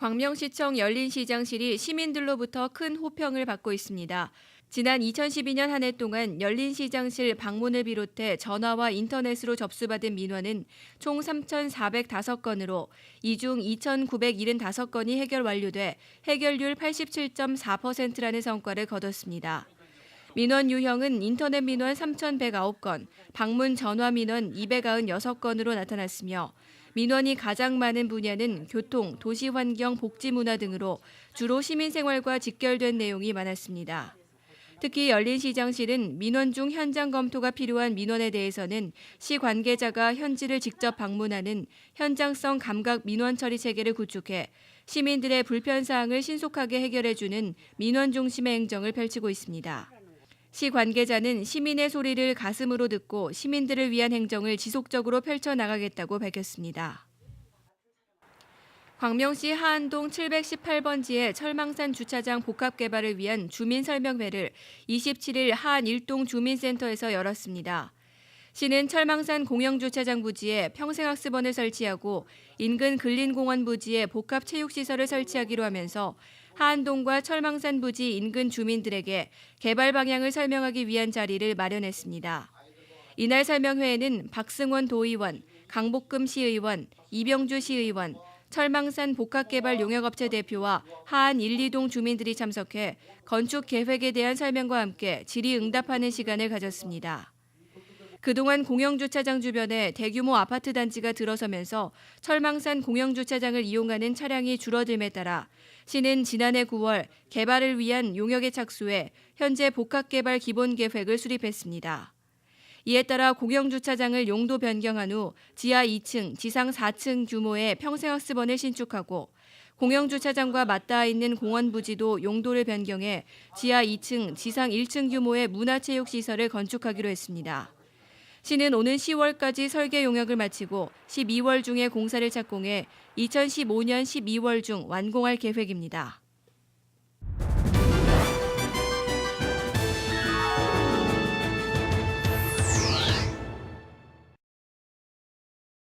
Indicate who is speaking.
Speaker 1: 광명시청 열린시장실이 시민들로부터 큰 호평을 받고 있습니다. 지난 2012년 한 해 동안 열린시장실 방문을 비롯해 전화와 인터넷으로 접수받은 민원은 총 3,405건으로 이 중 2,975건이 해결 완료돼 해결률 87.4%라는 성과를 거뒀습니다. 민원 유형은 인터넷 민원 3,109건, 방문 전화 민원 296건으로 나타났으며 민원이 가장 많은 분야는 교통, 도시환경, 복지문화 등으로 주로 시민생활과 직결된 내용이 많았습니다. 특히 열린시장실은 민원 중 현장 검토가 필요한 민원에 대해서는 시 관계자가 현지를 직접 방문하는 현장성 감각 민원 처리 체계를 구축해 시민들의 불편 사항을 신속하게 해결해주는 민원 중심의 행정을 펼치고 있습니다. 시 관계자는 시민의 소리를 가슴으로 듣고 시민들을 위한 행정을 지속적으로 펼쳐 나가겠다고 밝혔습니다. 광명시 하안동 718번지의 철망산 주차장 복합 개발을 위한 주민 설명회를 27일 하안 일동 주민센터에서 열었습니다. 시는 철망산 공영주차장 부지에 평생학습원을 설치하고 인근 근린공원 부지에 복합 체육시설을 설치하기로 하면서 하안동과 철망산 부지 인근 주민들에게 개발 방향을 설명하기 위한 자리를 마련했습니다. 이날 설명회에는 박승원 도의원, 강복금 시의원, 이병주 시의원, 철망산 복합개발 용역업체 대표와 하안 1, 2동 주민들이 참석해 건축 계획에 대한 설명과 함께 질의응답하는 시간을 가졌습니다. 그동안 공영주차장 주변에 대규모 아파트 단지가 들어서면서 철망산 공영주차장을 이용하는 차량이 줄어듦에 따라 시는 지난해 9월 개발을 위한 용역에 착수해 현재 복합개발 기본 계획을 수립했습니다. 이에 따라 공영주차장을 용도 변경한 후 지하 2층, 지상 4층 규모의 평생학습원을 신축하고 공영주차장과 맞닿아 있는 공원 부지도 용도를 변경해 지하 2층, 지상 1층 규모의 문화체육시설을 건축하기로 했습니다. 시는 오는 10월까지 설계 용역을 마치고 12월 중에 공사를 착공해 2015년 12월 중 완공할 계획입니다.